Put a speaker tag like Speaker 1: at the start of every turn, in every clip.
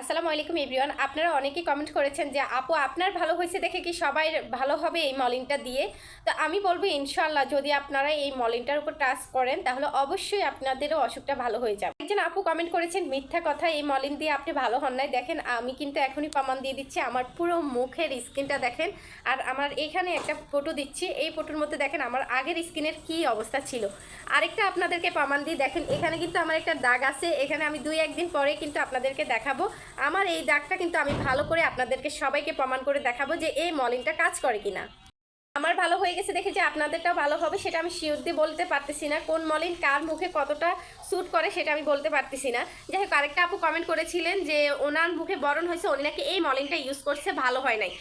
Speaker 1: আসসালামু আলাইকুম, এভরিওয়ান। আপনারা অনেকেই কমেন্ট করেছেন যে, আপু, আপনার ভালো হয়েছে দেখে কি সবাই ভালো হবে এই মলিনটা দিয়ে? তো আমি বলব ইনশাল্লাহ যদি আপনারা এই মলিনটার উপর টাচ করেন, তাহলে অবশ্যই আপনাদেরও অসুখটা ভালো হয়ে যাবে। একজন আপু কমেন্ট করেছেন, মিথ্যা কথা, এই মলিন দিয়ে আপনি ভালো হন নাই। দেখেন, আমি কিন্তু এখনই প্রমাণ দিয়ে দিচ্ছি, আমার পুরো মুখের স্কিনটা দেখেন, আর আমার এখানে একটা ফটো দিচ্ছি। এই ফটোর মধ্যে দেখেন, আমার আগের স্কিনের কি অবস্থা ছিল। আরেকটা আপনাদেরকে প্রমাণ দিয়ে, দেখেন, এখানে কিন্তু আমার একটা দাগ আছে, এখানে আমি দুই একদিন পরে কিন্তু আপনাদেরকে দেখাবো। আমার এই দাগটা কিন্তু আমি ভালো করে আপনাদেরকে সবাইকে প্রমাণ করে দেখাবো যে এই মলিনটা কাজ করে কিনা। আমার ভালো হয়ে গেছে দেখে যে আপনাদেরটাও ভালো হবে সেটা আমি শিওর দিয়ে বলতে পারতেছি না কোন মলিন কার মুখে কতটা স্যুট করে সেটা আমি বলতে পারতেছি না। যাই হোক, আরেকটা আপু কমেন্ট করেছিলেন যে ওনার মুখে বরণ হয়েছে, উনি নাকি এই মলিনটা ইউজ করছে, ভালো হয় নাই।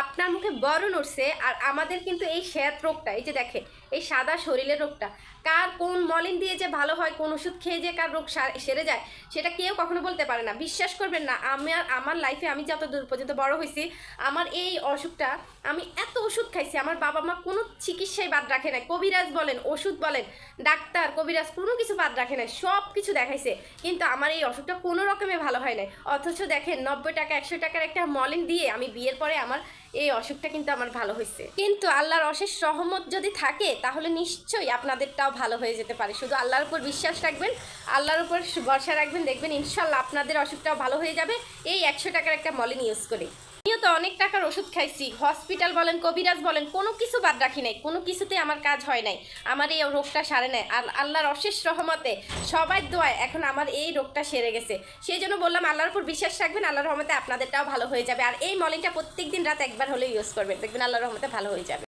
Speaker 1: আপনার মুখে বরণ উঠছে আর আমাদের কিন্তু এই শ্বেত রোগটা, এই যে দেখেন, এই সাদা শরীরের রোগটা, কার কোন মলিন দিয়ে যে ভালো হয়, কোন ওষুধ খেয়ে যে কার রোগ সেরে যায়, সেটা কেউ কখনো বলতে পারে না। বিশ্বাস করবেন না আমার আমার লাইফে আমি যত দূর পর্যন্ত বড় হয়েছি, আমার এই অসুখটা আমি এত ওষুধ খাইছি, আমার বাবা মা কোনো চিকিৎসাই বাদ রাখে নাই। কবিরাজ বলেন, ওষুধ বলেন, ডাক্তার, কবিরাজ কোনো কিছু বাদ রাখে নাই, সব কিছু দেখাইছে। কিন্তু আমার এই অসুখটা কোনো রকমে ভালো হয় নাই। অথচ দেখেন, নব্বই টাকা, একশো টাকার একটা মলিন দিয়ে আমি বিয়ের পরে আমার এই অসুখটা কিন্তু আমার ভালো হয়েছে। কিন্তু আল্লাহর অশেষ সহমত যদি থাকে, তাহলে নিশ্চয়ই আপনাদেরটাও ভালো হয়ে যেতে পারে। শুধু আল্লাহর উপর বিশ্বাস রাখবেন, আল্লাহর উপর ভরসা রাখবেন, দেখবেন ইনশাল্লাহ আপনাদের অসুখটাও ভালো হয়ে যাবে। এই একশো টাকার একটা মলিন ইউজ করে। আমিও তো অনেক টাকার ওষুধ খাইছি। হসপিটাল বলেন, কবিরাজ বলেন, কোনো কিছু বাদ রাখি নাই। কোনো কিছুতে আমার কাজ হয় নাই। আমার এই রোগটা সারে নাই। আর আল্লাহর অশেষ রহমতে সবাই দোয়ায় এখন আমার এই রোগটা সেরে গেছে। সেই জন্য বললাম, আল্লাহর উপর বিশ্বাস রাখবেন, আল্লাহর রহমতে আপনাদেরটাও ভালো হয়ে যাবে। আর এই মলিনটা প্রত্যেক দিন রাত একবার হলেও ইউজ করবেন। দেখবেন আল্লাহর রহমতে ভালো হয়ে যাবে।